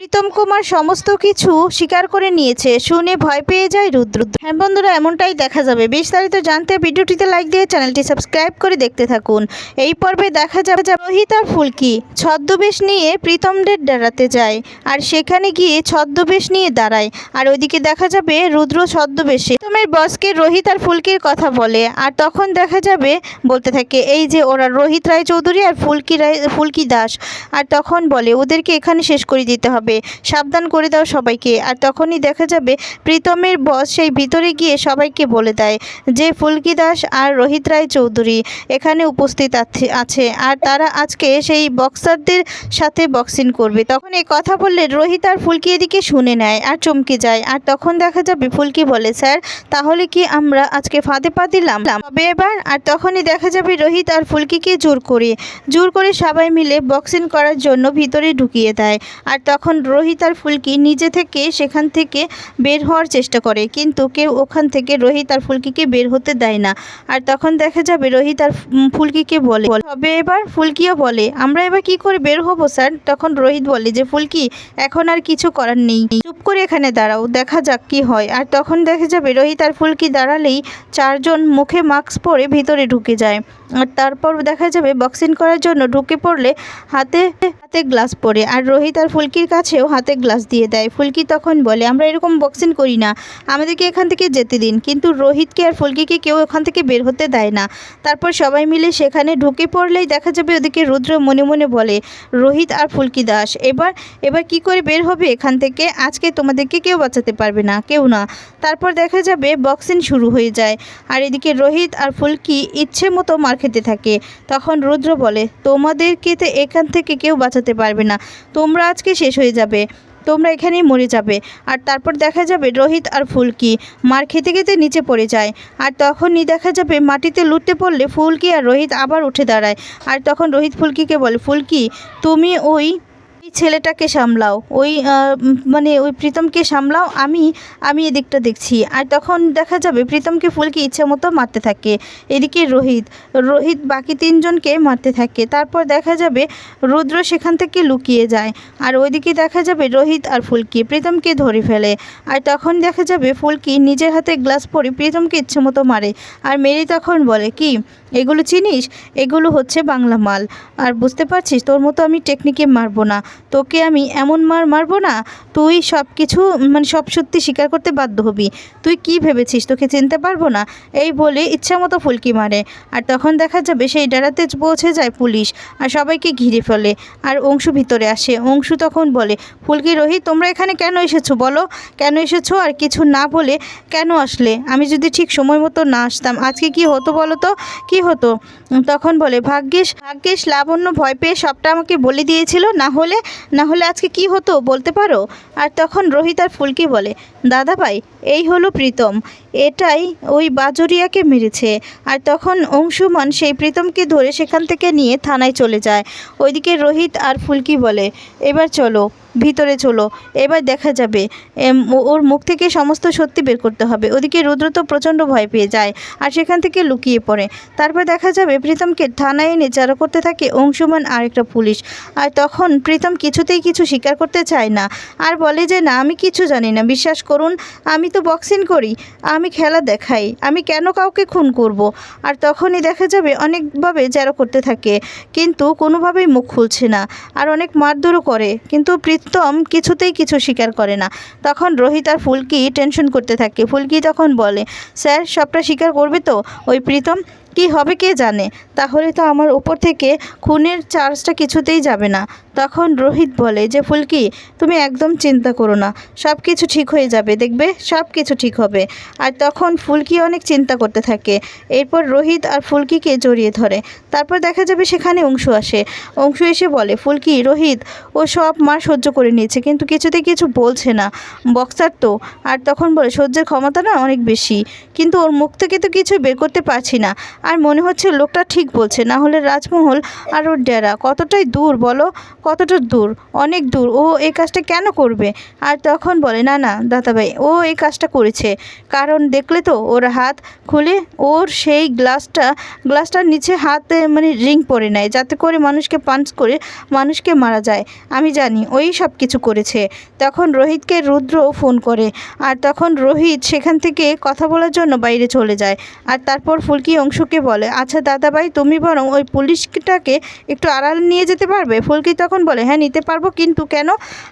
প্রীতম কুমার সমস্ত কিছু স্বীকার করে নিয়েছে। শুনে ভয় পেয়ে যায় রুদ্র। হ্যাঁ বন্ধুরা, এমনটাই দেখা যাবে। বিস্তারিত জানতে ভিডিওটিতে লাইক দিয়ে চ্যানেলটি সাবস্ক্রাইব করে দেখতে থাকুন। এই পর্বে দেখা যাবে রোহিত আর ফুলকি ছদ্মবেশ নিয়ে প্রীতমদের দাঁড়াতে যায় আর সেখানে গিয়ে ছদ্মবেশ নিয়ে দাঁড়ায়। আর ওইদিকে দেখা যাবে রুদ্র ছদ্মবেশে প্রীতমের বসকে রোহিত আর ফুলকির কথা বলে। আর তখন দেখা যাবে, বলতে থাকে, এই যে ওরা রোহিত রায় চৌধুরী আর ফুলকি রায়, ফুলকি দাস। আর তখন বলে, ওদেরকে এখানে শেষ করে দিতে হবে। সাবধান করে দাও সবাইকে। আর তখনই দেখা যাবে প্রীতমের বস সেই ভিতরে গিয়ে সবাইকে বলে দেয় যে, ফুলকি দাস আর রোহিত রায় চৌধুরী এখানে উপস্থিত আছে। আর তারা আজকে সেই বক্সারদের সাথে বক্সিং করবে। তখন এই কথা বললে রোহিত আর ফুলকি এদিকে শুনে নেয় আর চমকে যায়। আর তখন দেখা যাবে ফুলকি বলে, স্যার, তাহলে কি আমরা আজকে ফাঁদে পা দিলাম? তবে এবার, আর তখনই দেখা যাবে রোহিত আর ফুলকিকে জোর করে জোর করে সবাই মিলে বক্সিং করার জন্য ভিতরে ঢুকিয়ে দেয়। আর তখন রোহিত আর ফুলকি নিজে থেকে সেখান থেকে বের হওয়ার চেষ্টা করে, কিন্তু কেউ ওখান থেকে রোহিত আর ফুলকিকে বের হতে দেয় না। আর তখন দেখা যাবে রোহিত আর ফুলকিকে বলে তবে এবার ফুলকিও বলে, আমরা এবার কি করে বের হব, স্যার? তখন রোহিত বলে যে, ফুলকি, এখন আর কিছু করার নেই। চুপ করে এখানে দাঁড়াও, দেখা যাক কি হয়। আর তখন দেখা যাবে রোহিত আর ফুলকি দাঁড়ালেই চারজন মুখে মাস্ক পরে ভিতরে ঢুকে যায়। আর তারপর দেখা যাবে বক্সিং করার জন্য ঢুকে পড়লে হাতে হাতে গ্লাস পরে। আর রোহিত আর ফুলকির কাছেও হাতে গ্লাস দিয়ে দেয়। ফুলকি তখন বলে, আমরা এরকম বক্সিং করি না। আমাদেরকে এখান থেকে যেতে দিন। কিন্তু রোহিতকে আর ফুলকিকে কেউ এখান থেকে বের হতে দেয় না। তারপর সবাই মিলে সেখানে ঢুকে পড়লেই দেখা যাবে ওদিকে রুদ্র মনে মনে বলে, রোহিত আর ফুলকি দাস, এবার এবার কি করে বের হবে এখান থেকে? আজকে তোমাদেরকে কেউ বাঁচাতে পারবে না, কেউ না। তারপর দেখা যাবে বক্সিং শুরু হয়ে যায়। আর এদিকে রোহিত আর ফুলকি ইচ্ছে মতো মার খেতে থাকে। তখন রুদ্র বলে, তোমাদেরকে তো এখান থেকে কেউ বাঁচাতে পারবে না। তোমরা আজকে শেষ হয়ে যাবে। তোমরা এখানেই মরে যাবে। আর তারপর দেখা যাবে রোহিত আর ফুলকি। মার খেতে খেতে নিচে পড়ে যায়। আর তখনই দেখা যাবে মাটিতে লুটতে পড়লে ফুলকি আর রোহিত আবার উঠে দাঁড়ায়। আর তখন রোহিত ফুলকিকে বলে, ফুলকি, তুমি ওই ওই ছেলেটাকে সামলাও, ওই মানে ওই প্রীতমকে সামলাও, আমি আমি এদিকটা দেখছি। আর তখন দেখা যাবে প্রীতমকে ফুলকি ইচ্ছে মতো মারতে থাকে। এদিকে রোহিত রোহিত বাকি তিনজনকে মারতে থাকে। তারপর দেখা যাবে রুদ্র সেখান থেকে লুকিয়ে যায়। আর ওইদিকে দেখা যাবে রোহিত আর ফুলকি প্রীতমকে ধরে ফেলে। আর তখন দেখা যাবে ফুলকি নিজের হাতে গ্লাস পরে প্রীতমকে ইচ্ছে মতো মারে। আর মেরি তখন বলে, কি, এগুলো চিনিস? এগুলো হচ্ছে বাংলা মাল। আর বুঝতে পারছিস? তোর মতো আমি টেকনিকে মারবো না। তোকে আমি এমন মার মারবো না, তুই সব কিছু মানে সব সত্যি স্বীকার করতে বাধ্য হবি। তুই কি ভেবেছিস? তোকে চিনতে পারব না? এই বলে ইচ্ছা মতো ফুলকি মারে। আর তখন দেখা যাবে সেই ডাড়াতে পৌঁছে যায় পুলিশ আর সবাইকে ঘিরে ফেলে। আর অংশু ভিতরে আসে। অংশু তখন বলে, ফুলকি রোহিত, তোমরা এখানে কেন এসেছ বলো? কেন এসেছ? আর কিছু না বলে কেন আসলে? আমি যদি ঠিক সময় মতো না আসতাম, আজকে কি হতো বলো তো? কি হতো? তখন বলে, ভাগ্যিস ভাগ্যিস, লাবণ্য ভয় পেয়ে সবটা আমাকে বলে দিয়েছিল, না হলে না হলে আজকে কি হতো বলতে পারো? আর তখন রোহিত আর ফুলকি বলে দাদা ভাই এই হলো প্রীতম। এটাই ওই বাজরিয়াকে মেরেছে। আর তখন অংশুমান সেই প্রীতমকে ধরে সেখান থেকে নিয়ে থানায় চলে যায়। ওইদিকে রোহিত আর ফুলকি বলে, এবার চলো, ভিতরে চলো, এবার দেখা যাবে। ওর মুখ থেকে সমস্ত সত্যি বের করতে হবে। ওদিকে রুদ্র তো প্রচণ্ড ভয় পেয়ে যায় আর সেখান থেকে লুকিয়ে পড়ে। তারপর দেখা যাবে প্রীতমকে থানায় এনে চারা করতে থাকে অংশুমান আর একটা পুলিশ। আর তখন প্রীতম কিছুতেই কিছু স্বীকার করতে চায় না। আর বলে যে, না, আমি কিছু জানি না, বিশ্বাস করুন, আমি তো বক্সিং করি। আমি খেলা দেখাই, আমি কেন কাউকে খুন করব। আর তখনই দেখা যাবে অনেকভাবে জেরো করতে থাকে। কিন্তু কোনোভাবেই মুখ খুলছে না। আর অনেক মারধরও করে। কিন্তু প্রীতম কিছুতেই কিছু স্বীকার করে না। তখন রোহিত আর ফুলকি টেনশন করতে থাকে। ফুলকি তখন বলে, স্যার, সবটা স্বীকার করবে তো? ওই প্রীতম কি হবে কে জানে? তাহলে তো আমার উপর থেকে খুনের চার্জটা কিছুতেই যাবে না। তখন রোহিত বলে, যে ফুলকি, তুমি একদম চিন্তা করো না। সব কিছু ঠিক হয়ে যাবে, দেখবে? সব কিছু ঠিক হবে। আর তখন ফুলকি অনেক চিন্তা করতে থাকে। এরপর রোহিত আর ফুলকিকে জড়িয়ে ধরে। তারপর দেখা যাবে সেখানে অংশু আসে। অংশু এসে বলে, ফুলকি, রোহিত, ও সব মার সহ্য করে নিয়েছে, কিন্তু কিছুতে কিছু বলছে না। বক্সার তো। আর তখন বলে, সহ্যের ক্ষমতা না অনেক বেশি। কিন্তু ওর মুখ থেকে তো কিছু বের করতে পারছি না। আর মনে হচ্ছে লোকটা ঠিক বলছে, না হলে রাজমহল আর ওর ডেরা কতটাই দূর বলো? কতটা দূর? অনেক দূর। ও এই কাজটা কেন করবে? আর তখন বলে, না না, দাদাভাই, ও এই কাজটা করেছে। কারণ দেখলে তো ওর হাত খুলে ওর সেই গ্লাসটা, গ্লাসটার নিচে হাতে মানে রিং পরে নেয়, যাতে করে মানুষকে পাঞ্চ করে মানুষকে মারা যায়। আমি জানি, ওই সব কিছু করেছে। তখন রোহিতকে রুদ্র ফোন করে, আর তখন রোহিত সেখান থেকে কথা বলার জন্য বাইরে চলে যায়। আর তারপর ফুলকি অংশুকে বলে আচ্ছা দাদাভাই, তুমি বরং ওই পুলিশটাকে একটু আড়াল নিয়ে যেতে পারবে? ফুলকি তখন বলে হ্যাঁ নিতে পারব, কিন্তু কেন?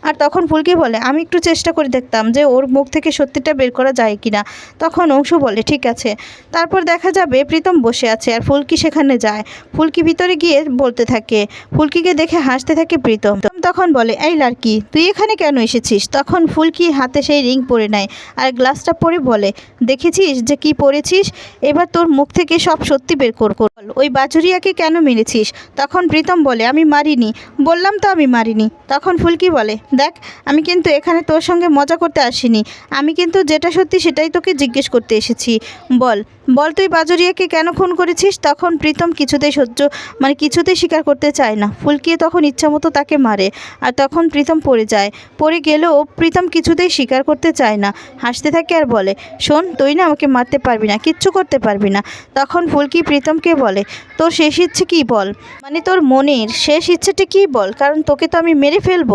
আর তখন ফুলকি বলে, আমি একটু চেষ্টা করে দেখতাম যে ওর মুখ থেকে সত্যিটা বের করা যায় কি না তখন অংশু বলে, ঠিক আছে। তারপর দেখা যাবে প্রীতম বসে আছে আর ফুলকি সেখানে যায়। ফুলকি ভিতরে গিয়ে বলতে থাকে। ফুলকিকে দেখে হাসতে থাকে প্রীতম। তখন বলে, এই লাড়কি তুই এখানে কেন এসেছিস? তখন ফুলকি হাতে সেই রিং পরে নেয়? আর গ্লাসটা পরে বলে, দেখেছিস যে কি পরেছিস? এবার তোর মুখ থেকে সব সত্যি বের কর। ওই বাচুরিয়াকে কেন মেরেছিস? তখন প্রীতম বলে, আমি মারিনি। বললাম তো আমি মারিনি। তখন ফুলকি বলে, দেখ, আমি কিন্তু এখানে তোর সঙ্গে মজা করতে আসিনি। আমি কিন্তু যেটা সত্যি সেটাই তোকে জিজ্ঞেস করতে এসেছি। বল। বল, তুই বাজরিয়াকে কেন খুন করেছিস? তখন প্রীতম কিছুতেই সহ্য মানে কিছুতেই স্বীকার করতে চায় না। ফুলকিয়ে তখন ইচ্ছা মতো তাকে মারে, আর তখন প্রীতম পড়ে যায়। পড়ে গেলেও প্রীতম কিছুতেই স্বীকার করতে চায় না। হাসতে থাকে আর বলে, শোন, তুই না আমাকে মারতে পারবি না, কিচ্ছু করতে পারবি না। তখন ফুলকি প্রীতমকে বলে, তোর শেষ ইচ্ছে কী বল? মানে তোর মনের শেষ ইচ্ছেটা কী বল? কারণ তোকে তো আমি মেরে ফেলব।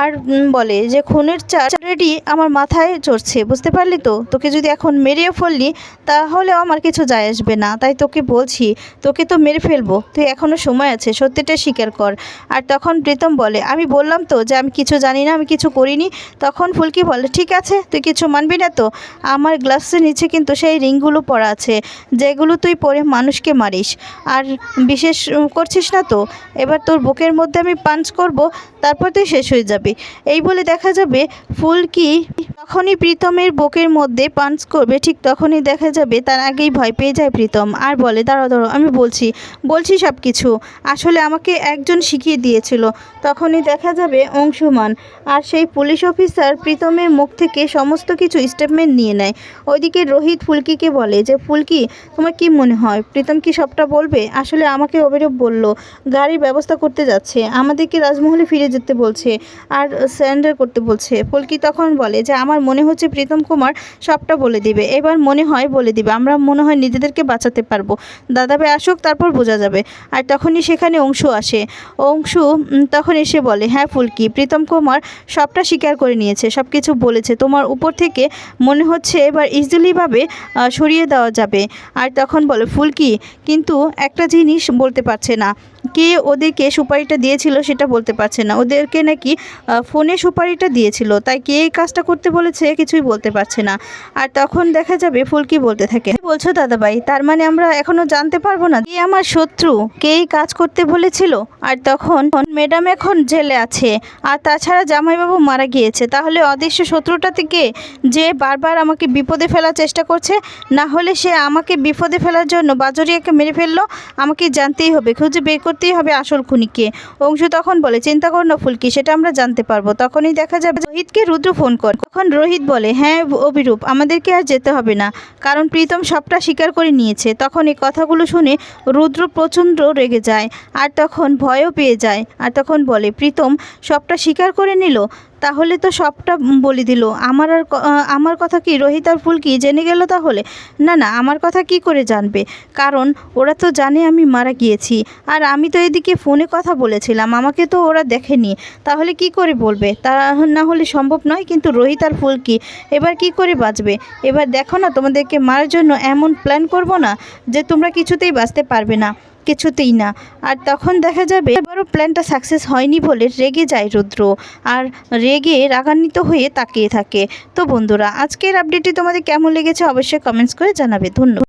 আর বলে, যে খুনের চার রেডি আমার মাথায় চড়ছে, বুঝতে পারলি তো? তোকে যদি এখন মেরেও ফেললি, তাহলে আমার কিছু যায় আসবে না, তাই তোকে বলছি, তোকে তো মেরে ফেলব, তুই এখনও সময় আছে, সত্যিটা স্বীকার কর। আর তখন প্রীতম বলে, আমি বললাম তো যে আমি কিছু জানি না, আমি কিছু করিনি, তখন ফুলকি বলে, ঠিক আছে, তুই কিছু মানবি না তো? আমার গ্লাসের নিচে কিন্তু সেই রিংগুলো পড়া আছে, যেগুলো তুই পরে মানুষকে মারিস। আর বিশেষ করছিস না তো? এবার তোর বুকের মধ্যে আমি পাঞ্চ করব, তারপর তুই শেষ হয়ে যাবি। এই বলে দেখা যাবে ফুলকি তখনই প্রীতমের বুকের মধ্যে পাঞ্চ করবে, ঠিক তখনই দেখা যাবে তার আগেই ভয় পেয়ে যায় প্রীতম। আর বলে, দাঁড়াও দাঁড়াও, আমি বলছি বলছি সব কিছু আসলে আমাকে একজন শিখিয়ে দিয়েছিল। তখনই দেখা যাবে অংশুমান। আর সেই পুলিশ অফিসার প্রীতমের মুখ থেকে সমস্ত কিছু স্টেটমেন্ট নিয়ে নেয়। ওইদিকে রোহিত ফুলকিকে বলে যে, ফুলকি, তোমার কি মনে হয়? প্রীতম কি সবটা বলবে? আসলে আমাকে অবিরূপ বলল, গাড়ির ব্যবস্থা করতে যাচ্ছে। আমাদেরকে রাজমহলে ফিরে যেতে বলছে, আর স্যান্ডার করতে বলছে। ফুলকি তখন বলে যে, আমার মনে হচ্ছে প্রীতম কুমার সবটা বলে দিবে। এবার মনে হয় বলে দিবে। আমরা মনে হয় নিজেদেরকে বাঁচাতে পারব। দাদাভাই আসুক, তারপর বোঝা যাবে। আর তখনই সেখানে অংশু আসে। অংশু তখন এসে বলে হ্যাঁ ফুলকি, প্রীতম কুমার সবটা স্বীকার করে নিয়েছে সব কিছু বলেছে। তোমার উপর থেকে মনে হচ্ছে এবার ইজিলিভাবে সরিয়ে দেওয়া যাবে। আর তখন বলে, ফুলকি, কিন্তু একটা জিনিস বলতে পারছে না। কে ওদেরকে সুপারিটা দিয়েছিল সেটা বলতে পারছে না। ওদেরকে নাকি ফোনে সুপারিটা দিয়েছিল, তাই কে এই কাজটা করতে বলেছে কিছুই বলতে পারছে না। আর তখন দেখা যাবে ফুলকি বলতে থাকে, "কি বলছো দাদাভাই? তার মানে আমরা এখনও জানতে পারব না, কে আমার শত্রু? কে এই কাজ করতে বলেছিল? আর তখন ম্যাডাম এখন জেলে আছে, আর তাছাড়া জামাইবাবু মারা গিয়েছে। তাহলে অদৃশ্য শত্রুটা থেকে যে বারবার আমাকে বিপদে ফেলার চেষ্টা করছে, না হলে সে আমাকে বিপদে ফেলার জন্য বাজরিয়াকে মেরে ফেলল, আমাকে জানতেই হবে। খুঁজে বের করতেই হবে আসল খুনিকে। অংশু তখন বলে, চিন্তা কর না ফুলকি, সেটা আমরা জানতে পারব। তখনই দেখা যাবে রোহিতকে রুদ্র ফোন কর। তখন রোহিত বলে হ্যাঁ অভিরূপ, আমাদেরকে আর যেতে হবে না, কারণ প্রীতম সবটা স্বীকার করে নিয়েছে। তখন এই কথাগুলো শুনে রুদ্র প্রচণ্ড রেগে যায়, আর তখন ভয়ও পেয়ে যায়, আর তখন বলে, প্রীতম সবটা স্বীকার করে নিল? তাহলে তো সবটা বলে দিল। আমার আর আমার কথা কি রোহিত আর ফুলকি জেনে গেল তাহলে? না না, আমার কথা কি করে জানবে? কারণ ওরা তো জানে আমি মারা গিয়েছি। আর আমি তো এদিকে ফোনে কথা বলেছিলাম, আমাকে তো ওরা দেখেনি। তাহলে কি করে বলবে? তা না হলে সম্ভব নয়, কিন্তু রোহিত আর ফুলকি এবার কি করে বাঁচবে? এবার দেখো না তোমাদেরকে মারার জন্য এমন প্ল্যান করব না যে তোমরা কিছুতেই বাঁচতে পারবে না। কিছুতেই না। আর তখন দেখা যাবে এবারও প্ল্যানটা সাকসেস হয়নি বলে রেগে যায় রুদ্র। আর রেগে রাগান্বিত হয়ে তাকিয়ে থাকে। তো বন্ধুরা, আজকের আপডেটটি তোমাদের কেমন লেগেছে অবশ্যই কমেন্টস করে জানাবে। ধন্যবাদ।